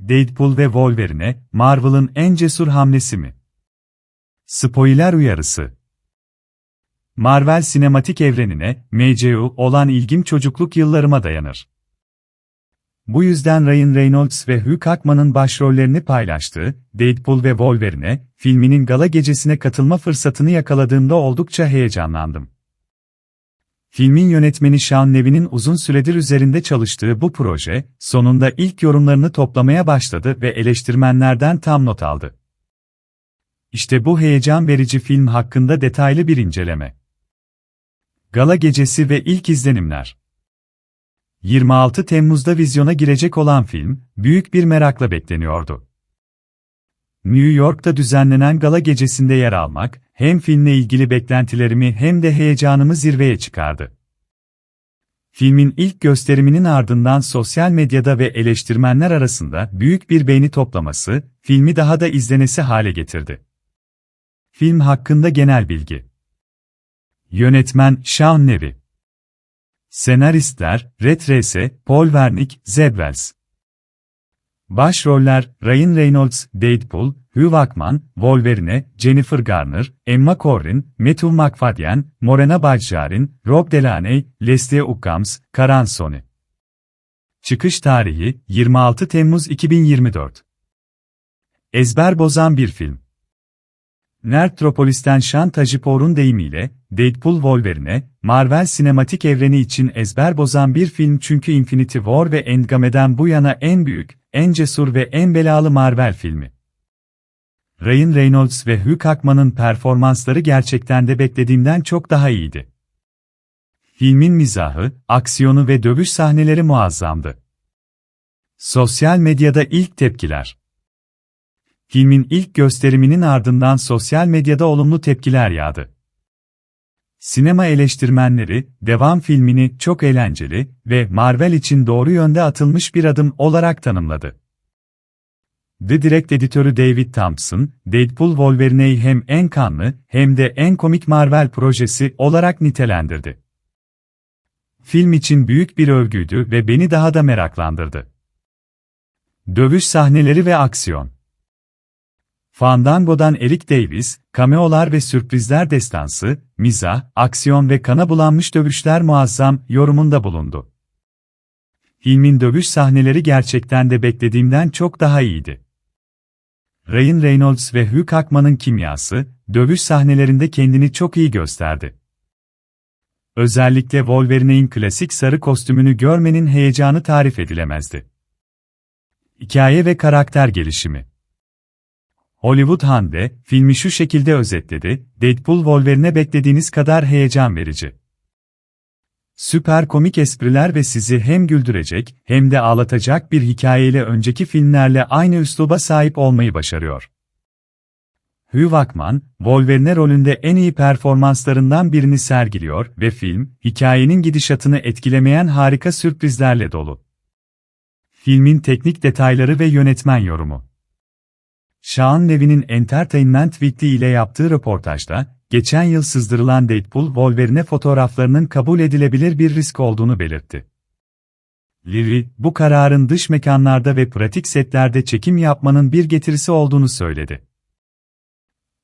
Deadpool ve Wolverine, Marvel'ın en cesur hamlesi mi? Spoiler uyarısı. Marvel sinematik evrenine, MCU olan ilgim çocukluk yıllarıma dayanır. Bu yüzden Ryan Reynolds ve Hugh Jackman'ın başrollerini paylaştığı Deadpool ve Wolverine filminin gala gecesine katılma fırsatını yakaladığımda oldukça heyecanlandım. Filmin yönetmeni Sean Levy'nin uzun süredir üzerinde çalıştığı bu proje, sonunda ilk yorumlarını toplamaya başladı ve eleştirmenlerden tam not aldı. İşte bu heyecan verici film hakkında detaylı bir inceleme. Gala gecesi ve ilk izlenimler 26 Temmuz'da vizyona girecek olan film, büyük bir merakla bekleniyordu. New York'ta düzenlenen gala gecesinde yer almak, hem filmle ilgili beklentilerimi hem de heyecanımı zirveye çıkardı. Filmin ilk gösteriminin ardından sosyal medyada ve eleştirmenler arasında büyük bir beğeni toplaması, filmi daha da izlenesi hale getirdi. Film hakkında genel bilgi Yönetmen Sean Levy Senaristler, Red Reese, Paul Wernick, Zeb. Başroller, Ryan Reynolds, Deadpool, Hugh Jackman, Wolverine, Jennifer Garner, Emma Corrin, Matthew McFadden, Morena Baccarin, Rob Delaney, Leslie Uggams, Karan Sony. Çıkış tarihi, 26 Temmuz 2024. Ezber bozan bir film. Nerdtropolis'ten Sean Tajipor'un deyimiyle, Deadpool Wolverine, Marvel sinematik evreni için ezber bozan bir film çünkü Infinity War ve Endgame'den bu yana en büyük, en cesur ve en belalı Marvel filmi. Ryan Reynolds ve Hugh Jackman'ın performansları gerçekten de beklediğimden çok daha iyiydi. Filmin mizahı, aksiyonu ve dövüş sahneleri muazzamdı. Sosyal medyada ilk tepkiler Filmin ilk gösteriminin ardından sosyal medyada olumlu tepkiler yağdı. Sinema eleştirmenleri, devam filmini çok eğlenceli ve Marvel için doğru yönde atılmış bir adım olarak tanımladı. The Direct editörü David Thompson, Deadpool Wolverine'yi hem en kanlı hem de en komik Marvel projesi olarak nitelendirdi. Film için büyük bir övgüydü ve beni daha da meraklandırdı. Dövüş sahneleri ve aksiyon Fandango'dan Eric Davis, cameolar ve sürprizler destansı, mizah, aksiyon ve kana bulanmış dövüşler muazzam yorumunda bulundu. Filmin dövüş sahneleri gerçekten de beklediğimden çok daha iyiydi. Ryan Reynolds ve Hugh Jackman'ın kimyası, dövüş sahnelerinde kendini çok iyi gösterdi. Özellikle Wolverine'in klasik sarı kostümünü görmenin heyecanı tarif edilemezdi. Hikaye ve karakter gelişimi Hollywood Hande, filmi şu şekilde özetledi, Deadpool Wolverine beklediğiniz kadar heyecan verici. Süper komik espriler ve sizi hem güldürecek hem de ağlatacak bir hikayeyle önceki filmlerle aynı üsluba sahip olmayı başarıyor. Hugh Jackman, Wolverine rolünde en iyi performanslarından birini sergiliyor ve film, hikayenin gidişatını etkilemeyen harika sürprizlerle dolu. Filmin teknik detayları ve yönetmen yorumu Sean Levy'nin Entertainment Weekly ile yaptığı röportajda, geçen yıl sızdırılan Deadpool Wolverine fotoğraflarının kabul edilebilir bir risk olduğunu belirtti. Levy, bu kararın dış mekanlarda ve pratik setlerde çekim yapmanın bir getirisi olduğunu söyledi.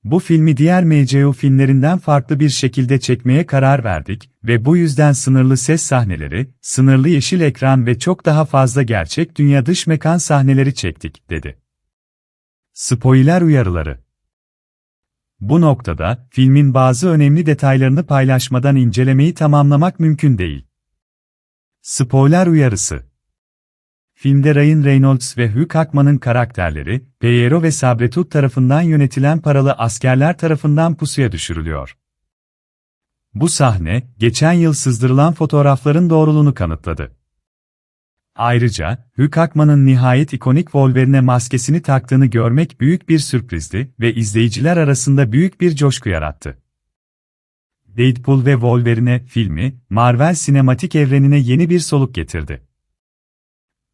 Bu filmi diğer MCU filmlerinden farklı bir şekilde çekmeye karar verdik ve bu yüzden sınırlı ses sahneleri, sınırlı yeşil ekran ve çok daha fazla gerçek dünya dış mekan sahneleri çektik, dedi. Spoiler uyarıları Bu noktada, filmin bazı önemli detaylarını paylaşmadan incelemeyi tamamlamak mümkün değil. Spoiler uyarısı Filmde Ryan Reynolds ve Hugh Jackman'ın karakterleri, Piero ve Sabretooth tarafından yönetilen paralı askerler tarafından pusuya düşürülüyor. Bu sahne, geçen yıl sızdırılan fotoğrafların doğruluğunu kanıtladı. Ayrıca, Hugh Jackman'ın nihayet ikonik Wolverine maskesini taktığını görmek büyük bir sürprizdi ve izleyiciler arasında büyük bir coşku yarattı. Deadpool ve Wolverine filmi, Marvel sinematik evrenine yeni bir soluk getirdi.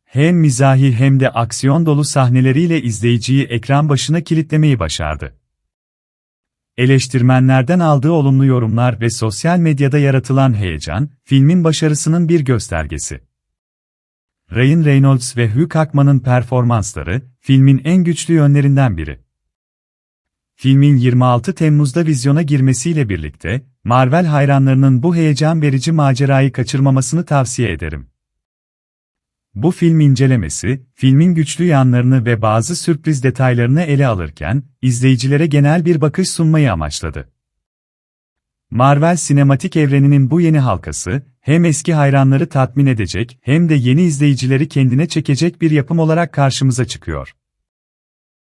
Hem mizahi hem de aksiyon dolu sahneleriyle izleyiciyi ekran başına kilitlemeyi başardı. Eleştirmenlerden aldığı olumlu yorumlar ve sosyal medyada yaratılan heyecan, filmin başarısının bir göstergesi. Ryan Reynolds ve Hugh Jackman'ın performansları, filmin en güçlü yönlerinden biri. Filmin 26 Temmuz'da vizyona girmesiyle birlikte, Marvel hayranlarının bu heyecan verici macerayı kaçırmamasını tavsiye ederim. Bu film incelemesi, filmin güçlü yanlarını ve bazı sürpriz detaylarını ele alırken, izleyicilere genel bir bakış sunmayı amaçladı. Marvel sinematik evreninin bu yeni halkası, hem eski hayranları tatmin edecek hem de yeni izleyicileri kendine çekecek bir yapım olarak karşımıza çıkıyor.